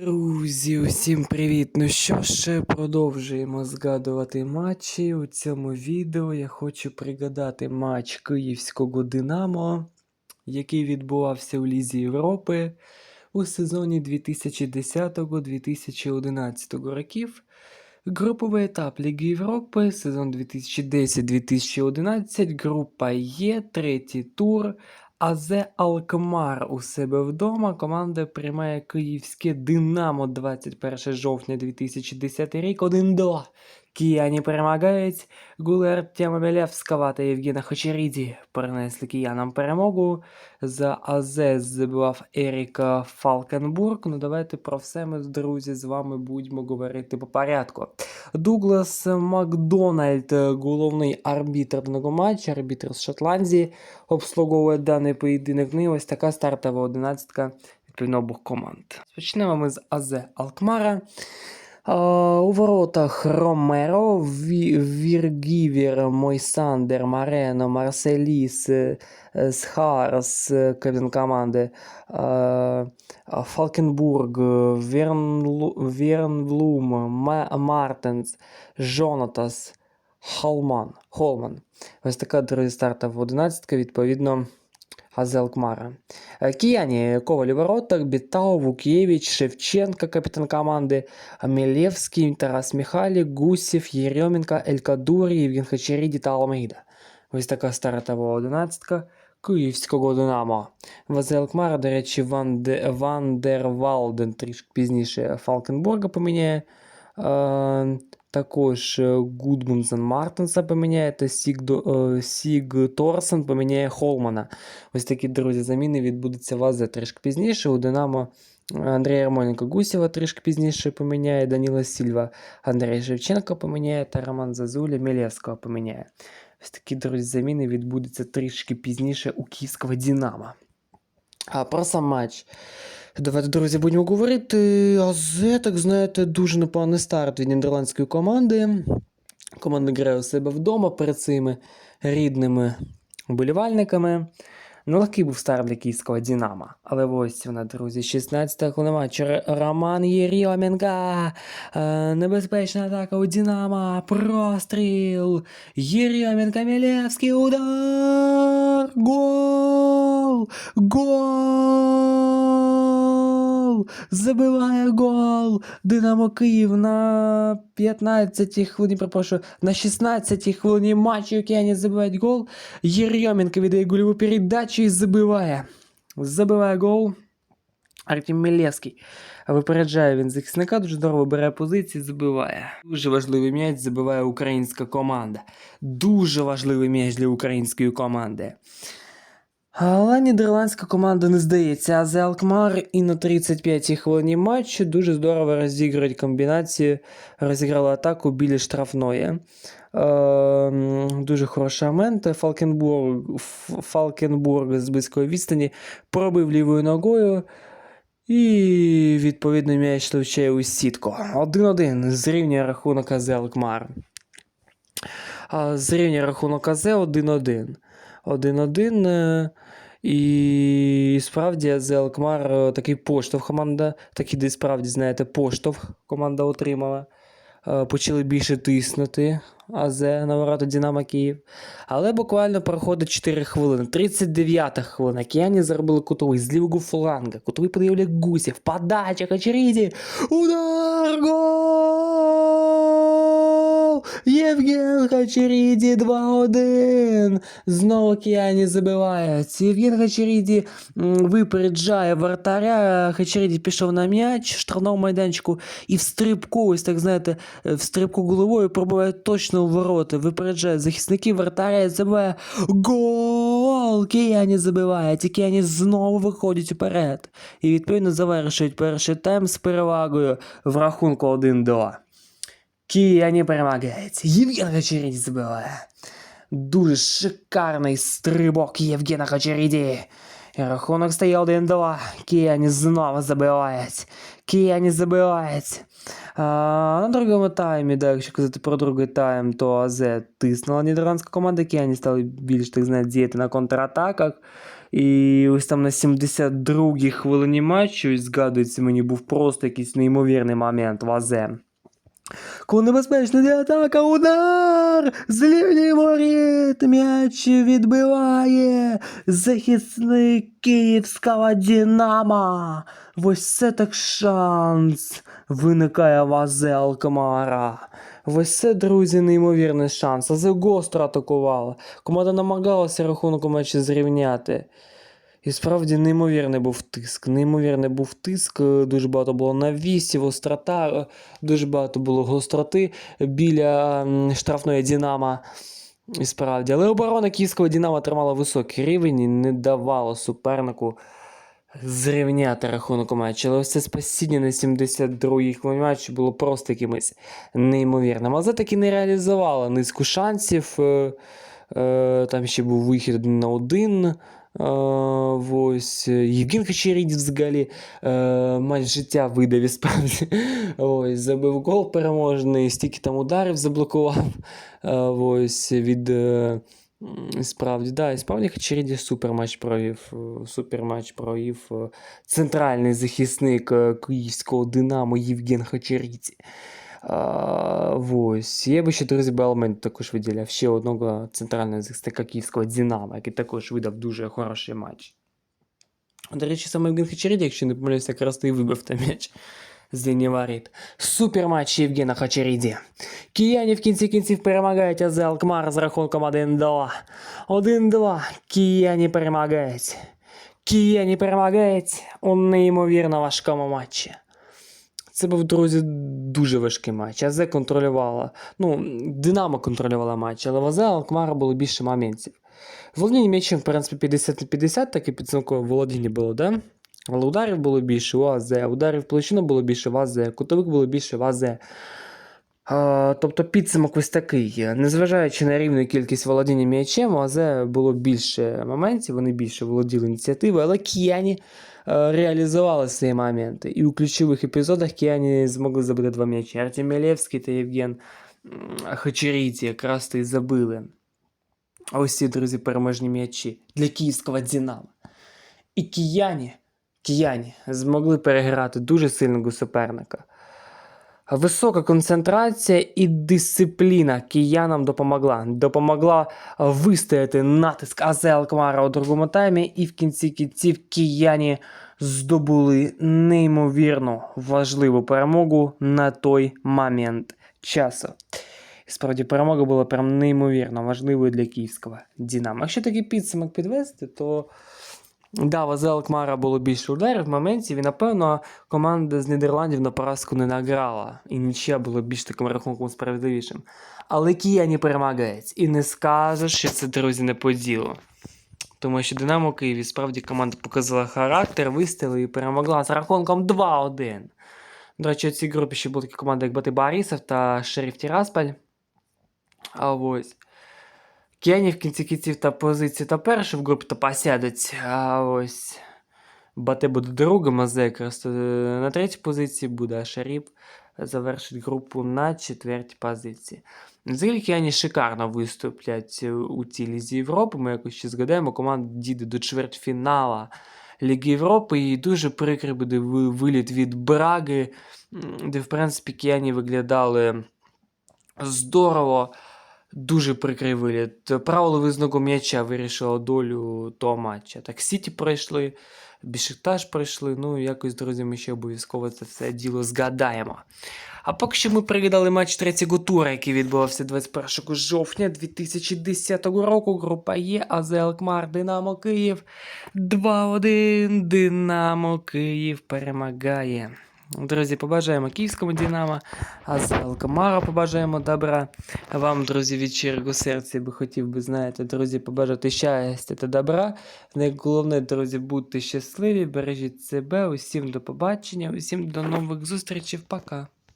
Друзі, усім привіт! Ну що ж, продовжуємо згадувати матчі. У цьому відео я хочу пригадати матч Київського Динамо, який відбувався у Лізі Європи у сезоні 2010-2011 років. Груповий етап Ліги Європи, сезон 2010-2011, група Є, третій тур. АЗ Алкмар у себе вдома. Команда приймає київське Динамо 21 жовтня 2010 рік. 1-2. Кияні перемагають. Гули Артема Мілевського та Євгена Хачеріді принесли киянам перемогу. За АЗ забивав Еріка Фалкенбург. Ну давайте про все ми, друзі, з вами будемо говорити по порядку. Дуглас Макдональд, головний арбітр даного матчу, арбітр з Шотландії, обслуговує даний поєдинок. Ну і ось така стартова одинадцятка відповідно обох команд. Почнемо ми з АЗ Алкмара. У воротах Ромеро, Віргівір, Мойсандер, Марено, Марселіс, е, е, Схарс, е, капітан команди, Фалкенбург, Ма- Мартенс, Жонатас. Холман. Ось така, друзі, стартова одинадцятка, відповідно, Азелкмара. Е, Кияні, Коваль у воротах, Бітау, Вукєвич, Шевченко, капітан команди, Мілєвський, Тарас Міхалік, Гусєв, Єрьоменко, Елькадурі, Євген Хачеріді та Аламейда. Ось така стартова одинадцятка київського Динамо. Вазелкмара, до речі, Ван, Де, Ван дер Валден трішки пізніше Фалкенбурга поміняє. Е, також е, Гудмунсен Мартенса поміняє та Сіг, е, Сіг Торсен поміняє Холмана. Ось такі, друзі, заміни відбудуться в АЗ трішки пізніше. У Динамо Андрій Ярмоленко Гусєва трішки пізніше поміняє, Даніла Сільва, Андрій Шевченко поміняє та Роман Зазуля Мілєвського поміняє. Ось такі, друзі, заміни відбудуться трішки пізніше у київського Динамо. А про сам матч. Давайте, друзі, будемо говорити. АЗ, так знаєте, дуже непоганий старт від нідерландської команди. Команда грає у себе вдома перед своїми рідними вболівальниками. Нелегкий був старт для київського Динамо. Але ось вона, друзі, 16-та хвилина матчу. Роман Єрьоменка. Е, Небезпечна атака у Динамо. Простріл. Єрьоменка Мілевський удар. Гол! Гол! Забиває гол! Динамо Київ на 15-й хвилині, перепрошую, на 16-й хвилині матчу Океані забиває гол. Єрьоменко віддає гольову передачу і забиває. Забиває гол. Артем Мілєвський. Випереджає він захисника, дуже здорово бере позиції, забиває. Дуже важливий м'яч забиває українська команда. Дуже важливий м'яч для української команди. Але нідерландська команда не здається, а за Алкмар і на 35-й хвилині матчу дуже здорово розіграють комбінацію, розіграли атаку біля штрафної. Е, дуже хороший момент. Фалкенбург, Фалкенбург з близької відстані пробив лівою ногою. І відповідно м'яч влучає у сітку. 1-1 зрівнює рахунок АЗ Алкмар. Зрівнює рахунок АЗ 1-1. 1-1. е, І справді АЗ Алкмар е, такий поштовх команда, такий де справді, знаєте, поштовх команда отримала. Е, Почали більше тиснути АЗ на ворота Динамо Київ. Але буквально проходить 4 хвилини. 39-та хвилина. Кияні заробили кутовий з лівого фланга. Кутовий подивляє Гусєв. Подача Хачеріді. Удар! Гол! Євген Хачеріді 2-1. Знову Кияні забивають. Євген Хачеріді випереджає вратаря. Хачеріді пішов на м'яч штрафному майданчику і в стрибку, ось так знаєте, е, в стрибку головою пробиває точно у ворота. Випереджає захисників вратаря і забиває гол. Кияні забиває. Ті Кияні знову виходять уперед. І відповідно завершують перший тайм з перевагою в рахунку 1-2. Кияні перемагають. Євген Хачеріді забиває. Дуже шикарний стрибок Євгена Хачеріді. І рахунок стає 1-2. Кияні знову забивають. Кияні забивають. А, на другому таймі, да, якщо казати про другий тайм, то АЗ тиснула нідерландська команда, Кияні стали більш так знаєте, діяти на контратаках. І ось там на 72-й хвилині матчу, і згадується мені, був просто якийсь неймовірний момент в АЗ. Коли небезпечна йде атака, удар! З воріт м'яч відбиває захисник київського Динамо. Ось це так шанс виникає в АЗ Алкмара. Ось це, друзі, неймовірний шанс. АЗ гостро атакувала. Команда намагалася рахунок у матчі зрівняти. І справді неймовірний був тиск. Неймовірний був тиск, е, дуже багато було навісів, острота, е, дуже багато було гостроти біля штрафної Динамо. І справді, але оборона київського Динамо тримала високий рівень і не давала супернику зрівняти рахунок у матчі. Але ось це спасіння на 72-й хвилині матчу було просто якимось неймовірним. Але таки не реалізувала низку шансів. Е, там ще був вихід на один. Ось е, Євген Хачерідів взагалі е, матч життя видав справді. Ось, забив гол переможний, стільки там ударів заблокував. Е, ось від. Справді, да, і справді Хачеріді супер матч провів. е, Супер матч провів центральний захисник київського Динамо Євген Хачеріді. А, ось. Я би ще, друзі, би елемент також виділяв ще одного центрального захисника київського Динамо, який також видав дуже хороший матч. До речі, саме Євген Хачеріді, якщо не помиляюся, якраз і вибив той м'яч з лінії. Супер матч Євгена Хачеріді. Кияні в кінці кінців перемагають АЗ Алкмар з рахунком 1-2. 1-2. Кияні перемагають. Кияні перемагають у неймовірно важкому матчі. Це був, друзі, дуже важкий матч. АЗ контролювала. Ну, Динамо контролювала матч, але в АЗ Алкмара було більше моментів. Володіння м'ячем, в принципі, 50 на 50, так і підсумкове володіння було, да? Але ударів було більше у АЗ, ударів в площину було більше в АЗ, кутовик було більше в АЗ. Тобто підсумок ось такий. Незважаючи на рівну кількість володіння м'ячем, АЗ було більше моментів, вони більше володіли ініціативою, але кияні е, реалізували свої моменти. І у ключових епізодах кияні змогли забити два м'ячі. Артем Мілєвський та Євген Хачеріті якраз то і забили. Ось ці, друзі, переможні м'ячі для київського Динамо. І кияні, кияні змогли переграти дуже сильного суперника. Висока концентрація і дисципліна киянам допомогла. Допомогла вистояти натиск АЗ Алкмара у другому таймі, і в кінці кінців кияні здобули неймовірно важливу перемогу на той момент часу. Справді, перемога була прям неймовірно важливою для київського Динамо. Якщо такий підсумок підвести, то да, в АЗ Алкмара було більше ударів, моментів, і напевно команда з Нідерландів на поразку не награла. І нічия було більш таким рахунком справедливішим. Але кияні перемагають. І не скажеш, що це, друзі, не по ділу. Тому що Динамо Києві справді команда показала характер, вистояла і перемогла з рахунком 2-1. До речі, у цій групі ще були такі команди, як Бати Борисов та Шериф Тірасполь. А ось. Кияні в кінці кінців та позиції та перші в групі та посядуть. А ось. Бате буде другим, а Зе якраз е, на третій позиції буде, а Шаріп завершить групу на четвертій позиції. Взагалі кияні шикарно виступлять е, у цій Лізі Європи. Ми якось ще згадаємо, команда дійде до чвертьфінала Ліги Європи і дуже прикрий буде виліт від Браги, де, в принципі, кияні виглядали здорово. Дуже прикрий виліт. Правило визнаку м'яча вирішило долю того матча. Так, Сіті пройшли, Бішикташ пройшли. Ну, якось, друзі, ми ще обов'язково це все діло згадаємо. А поки що ми пригадали матч третього тура, який відбувався 21 жовтня 2010 року. Група Є, АЗ Алкмар, Динамо Київ. 2-1. Динамо Київ перемагає. Друзі, побажаємо київському Динамо, а з Алкомара побажаємо добра. Вам, друзі, від щирого серця би хотів би, знаєте, друзі, побажати щастя та добра. Найголовне, друзі, будьте щасливі, бережіть себе, усім до побачення, усім до нових зустрічей, пока.